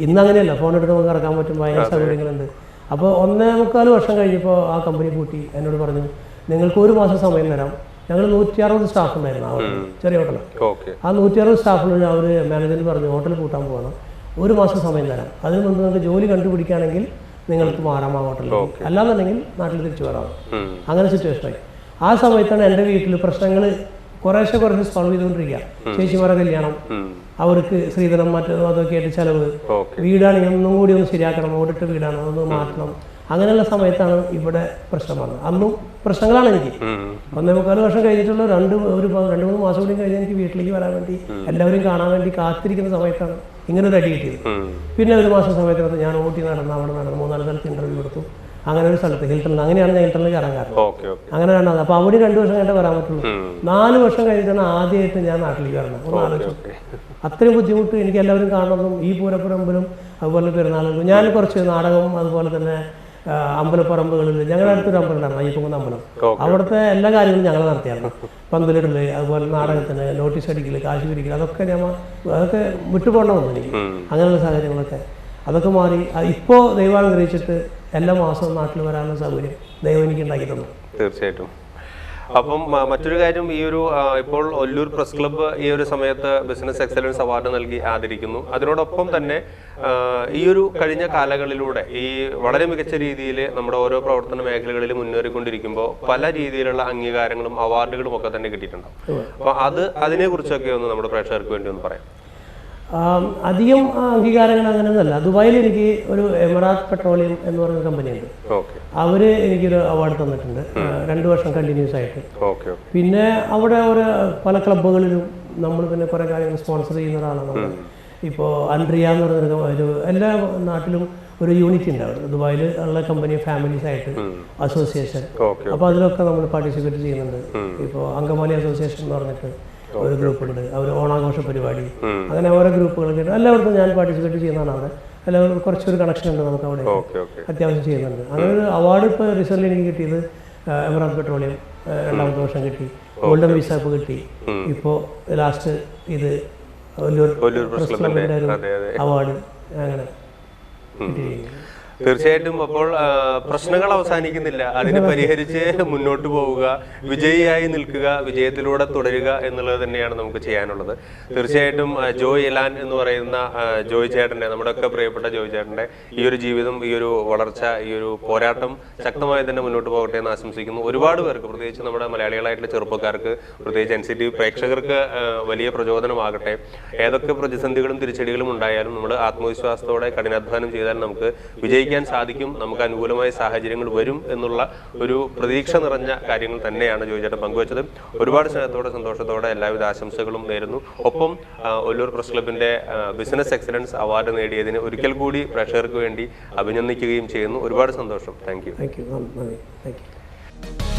ഇന്ന് അങ്ങനെയല്ല. ഫോൺ എടുത്ത് നമുക്ക് ഇറക്കാൻ പറ്റും. ഭയങ്കര സൗകര്യങ്ങളുണ്ട്. അപ്പോൾ ഒന്നേ മുക്കാൽ വർഷം കഴിഞ്ഞപ്പോൾ ആ കമ്പനി കൂട്ടി എന്നോട് പറഞ്ഞു നിങ്ങൾക്ക് ഒരു മാസം സമയം തരാം. ഞങ്ങൾ നൂറ്റി അറുപത് സ്റ്റാഫ് ഉണ്ടായിരുന്നു ആ ചെറിയ ഹോട്ടലാണ് ആ നൂറ്റി അറുപത് സ്റ്റാഫിൽ അവർ മാനേജറിന് പറഞ്ഞു ഹോട്ടൽ കൂട്ടാൻ പോകണം ഒരു മാസം സമയം തരാം. അതിന് മുമ്പ് നിങ്ങൾക്ക് ജോലി കണ്ടുപിടിക്കുകയാണെങ്കിൽ നിങ്ങൾക്ക് മാറാം ആ ഹോട്ടലിൽ അല്ലാന്നുണ്ടെങ്കിൽ നാട്ടിൽ തിരിച്ചു വരാം. അങ്ങനെ സിറ്റുവേഷൻ ആയി. ആ സമയത്താണ് എന്റെ വീട്ടിൽ പ്രശ്നങ്ങൾ കുറേശ്ശെ കുറച്ച് സോൾവ് ചെയ്തുകൊണ്ടിരിക്കുക. ചേച്ചിമാരെ കല്യാണം. ഉം. അവർക്ക് സ്ത്രീധനം മറ്റോ അതൊക്കെ ആയിട്ട് ചിലവ്. വീടാണ് ഒന്നും കൂടി ഒന്ന് ശരിയാക്കണം. ഓടിട്ട് വീടാണ്. അതൊന്ന് മാറ്റണം. അങ്ങനെയുള്ള സമയത്താണ് ഇവിടെ പ്രശ്നം വന്നത്. അന്നും പ്രശ്നങ്ങളാണ് എനിക്ക്. ഒന്നേ മുക്കാൽ വർഷം കഴിഞ്ഞിട്ടുള്ള രണ്ട് ഒരു രണ്ട് മൂന്ന് മാസം കൂടി കഴിഞ്ഞ് എനിക്ക് വീട്ടിലേക്ക് വരാൻ വേണ്ടി എല്ലാവരും കാണാൻ വേണ്ടി കാത്തിരിക്കുന്ന സമയത്താണ് ഇങ്ങനെ ഒരു അടി കിട്ടിയത്. പിന്നെ ഒരു മാസം സമയത്ത് ഞാൻ ഊട്ടി നടന്ന് അവിടെ നടന്ന് മൂന്നാൽ സ്ഥലത്ത് ഇന്റർവ്യൂ കൊടുത്തു അങ്ങനെ ഒരു സ്ഥലത്ത് ഹിൽട്ടണിൽ അങ്ങനെയാണ് ഞാൻ ഹിൽട്ടണിൽ കയറാൻ കാരണം. ഓക്കെ ഓക്കെ അങ്ങനെ രണ്ടാമത് അപ്പോൾ അവിടെ രണ്ട് വർഷം കഴിഞ്ഞിട്ട് വരാൻ പറ്റുള്ളൂ. നാല് വർഷം കഴിഞ്ഞിട്ടാണ് ആദ്യമായിട്ട് ഞാൻ നാട്ടിലേക്ക് വരണം ഒന്ന് ആലോചിച്ചു അത്രയും ബുദ്ധിമുട്ട് എനിക്ക് എല്ലാവരും കാണണമെന്നും ഈ പൂരപ്പുറമ്പിലും അതുപോലെ പെരുന്നാളും ഞാൻ കുറച്ച് നാടകവും അതുപോലെ തന്നെ അമ്പലപ്പറമ്പുകളിൽ ഞങ്ങളുടെ അടുത്തൊരു അമ്പലം ഉണ്ടായിരുന്നു അയ്യപ്പൻകുന്ന് അമ്പലം. അവിടുത്തെ എല്ലാ കാര്യങ്ങളും ഞങ്ങൾ നടത്തിയായിരുന്നു. പന്തലിടൽ അതുപോലെ നാടകത്തിന് നോട്ടീസ് അടിക്കൽ കാശ് പിരിക്കൽ അതൊക്കെ ഞാൻ അതൊക്കെ വിട്ടുപോകണമെന്ന് എനിക്ക്. അങ്ങനെയുള്ള സാഹചര്യങ്ങളൊക്കെ. അതൊക്കെ മാറി. ഇപ്പോൾ ദൈവം അനുഗ്രഹിച്ചിട്ട് എല്ലാ മാസവും നാട്ടിൽ വരാനുള്ള സൗകര്യം ദൈവം എനിക്ക് ഉണ്ടാക്കി തന്നു. തീർച്ചയായിട്ടും. അപ്പം മറ്റൊരു കാര്യം ഈ ഒരു ഇപ്പോൾ ഒല്ലൂർ പ്രസ് ക്ലബ്ബ് ഈ ഒരു സമയത്ത് ബിസിനസ് എക്സലൻസ് അവാർഡ് നൽകി ആദരിക്കുന്നു. അതിനോടൊപ്പം തന്നെ ഈ ഒരു കഴിഞ്ഞ കാലങ്ങളിലൂടെ ഈ വളരെ മികച്ച രീതിയിൽ നമ്മുടെ ഓരോ പ്രവർത്തന മേഖലകളിൽ മുന്നേറിക്കൊണ്ടിരിക്കുമ്പോൾ പല രീതിയിലുള്ള അംഗീകാരങ്ങളും അവാർഡുകളും ഒക്കെ തന്നെ കിട്ടിയിട്ടുണ്ടാവും അപ്പൊ അത് അതിനെക്കുറിച്ചൊക്കെ ഒന്ന് നമ്മുടെ പ്രേക്ഷകർക്ക് വേണ്ടി ഒന്ന് പറയാം. അധികം അംഗീകാരങ്ങൾ അംഗീകാരങ്ങൾ അങ്ങനെയൊന്നുമല്ല. ദുബായിൽ എനിക്ക് ഒരു എമറാത്ത് പെട്രോളിയം എന്ന് പറയുന്ന കമ്പനിയുണ്ട്. അവർ എനിക്കൊരു അവാർഡ് തന്നിട്ടുണ്ട്. രണ്ടു വർഷം കണ്ടിന്യൂസ് ആയിട്ട്. പിന്നെ അവിടെ ഒരു പല ക്ലബ്ബുകളിലും നമ്മൾ പിന്നെ കുറെ കാര്യങ്ങൾ സ്പോൺസർ ചെയ്യുന്ന ഒരാളാണ് ഇപ്പോൾ അൻഡ്രിയ എന്ന് പറയുന്ന ഒരു എല്ലാ നാട്ടിലും ഒരു യൂണിറ്റ് ഉണ്ട് അവിടെ ദുബായിൽ ഉള്ള കമ്പനി ഫാമിലീസ് ആയിട്ട് അസോസിയേഷൻ അപ്പോൾ അതിലൊക്കെ നമ്മൾ പാർട്ടിസിപ്പേറ്റ് ചെയ്യുന്നുണ്ട്. ഇപ്പോൾ അങ്കമാലി അസോസിയേഷൻ എന്ന് പറഞ്ഞിട്ട് ഒരു ഗ്രൂപ്പുണ്ട്. അവർ ഓണാഘോഷ പരിപാടി. അങ്ങനെ ഓരോ ഗ്രൂപ്പുകളൊക്കെ ഉണ്ട് എല്ലാവർക്കും ഞാൻ പാർട്ടിസിപ്പേറ്റ് ചെയ്യുന്നതാണ് അവിടെ. എല്ലാവർക്കും കുറച്ചൊരു കണക്ഷൻ ഉണ്ട് നമുക്ക് അവിടെ. അത്യാവശ്യം ചെയ്യുന്നുണ്ട്. അങ്ങനെ ഒരു അവാർഡ് ഇപ്പോൾ റിസൾട്ട് എനിക്ക് കിട്ടിയത് എമറാൾഡ് പെട്രോളിയം രണ്ടാമത്തെ വർഷം കിട്ടി. ഗോൾഡൻ വിസാപ്പ് കിട്ടി. ഇപ്പോൾ ലാസ്റ്റ് ഇത് വലിയൊരു പ്രസ് ക്ലബിന്റെ ഒരു അവാർഡ് അങ്ങനെ കിട്ടിയിരിക്കുന്നു. തീർച്ചയായിട്ടും അപ്പോൾ പ്രശ്നങ്ങൾ അവസാനിക്കുന്നില്ല. അതിനെ പരിഹരിച്ച് മുന്നോട്ട് പോവുക വിജയിയായി നിൽക്കുക വിജയത്തിലൂടെ തുടരുക എന്നുള്ളത് തന്നെയാണ് നമുക്ക് ചെയ്യാനുള്ളത്. തീർച്ചയായിട്ടും ജോയ് എലാൻ എന്ന് പറയുന്ന ജോയ് ചേട്ടന്റെ നമ്മുടെയൊക്കെ പ്രിയപ്പെട്ട ജോയ് ചേട്ടന്റെ ഈ ഒരു ജീവിതം ഈ ഒരു വളർച്ച ഈ ഒരു പോരാട്ടം ശക്തമായി തന്നെ മുന്നോട്ട് പോകട്ടെ എന്ന് ആശംസിക്കുന്നു. ഒരുപാട് പേർക്ക് പ്രത്യേകിച്ച് നമ്മുടെ മലയാളികളായിട്ടുള്ള ചെറുപ്പക്കാർക്ക് പ്രത്യേകിച്ച് എൻ സി ടി പ്രേക്ഷകർക്ക് വലിയ പ്രചോദനമാകട്ടെ. ഏതൊക്കെ പ്രതിസന്ധികളും തിരിച്ചടികളും ഉണ്ടായാലും നമ്മൾ ആത്മവിശ്വാസത്തോടെ കഠിനാധ്വാനം ചെയ്താൽ നമുക്ക് വിജയിക്കാൻ സാധിക്കും. നമുക്ക് അനുകൂലമായ സാഹചര്യങ്ങൾ വരും എന്നുള്ള ഒരു പ്രതീക്ഷ നിറഞ്ഞ കാര്യങ്ങൾ തന്നെയാണ് ജോയിച്ചേട്ടൻ പങ്കുവച്ചത്. ഒരുപാട് സ്നേഹത്തോടെ സന്തോഷത്തോടെ എല്ലാവിധ ആശംസകളും നേരുന്നു. ഒപ്പം ഒല്ലൂർ പ്രസ് ക്ലബിന്റെ ബിസിനസ് എക്സലൻസ് അവാർഡ് നേടിയതിന് ഒരിക്കൽ കൂടി പ്രേക്ഷകർക്ക് വേണ്ടി അഭിനന്ദിക്കുകയും ചെയ്യുന്നു. ഒരുപാട് സന്തോഷം. Thank you. Thank you.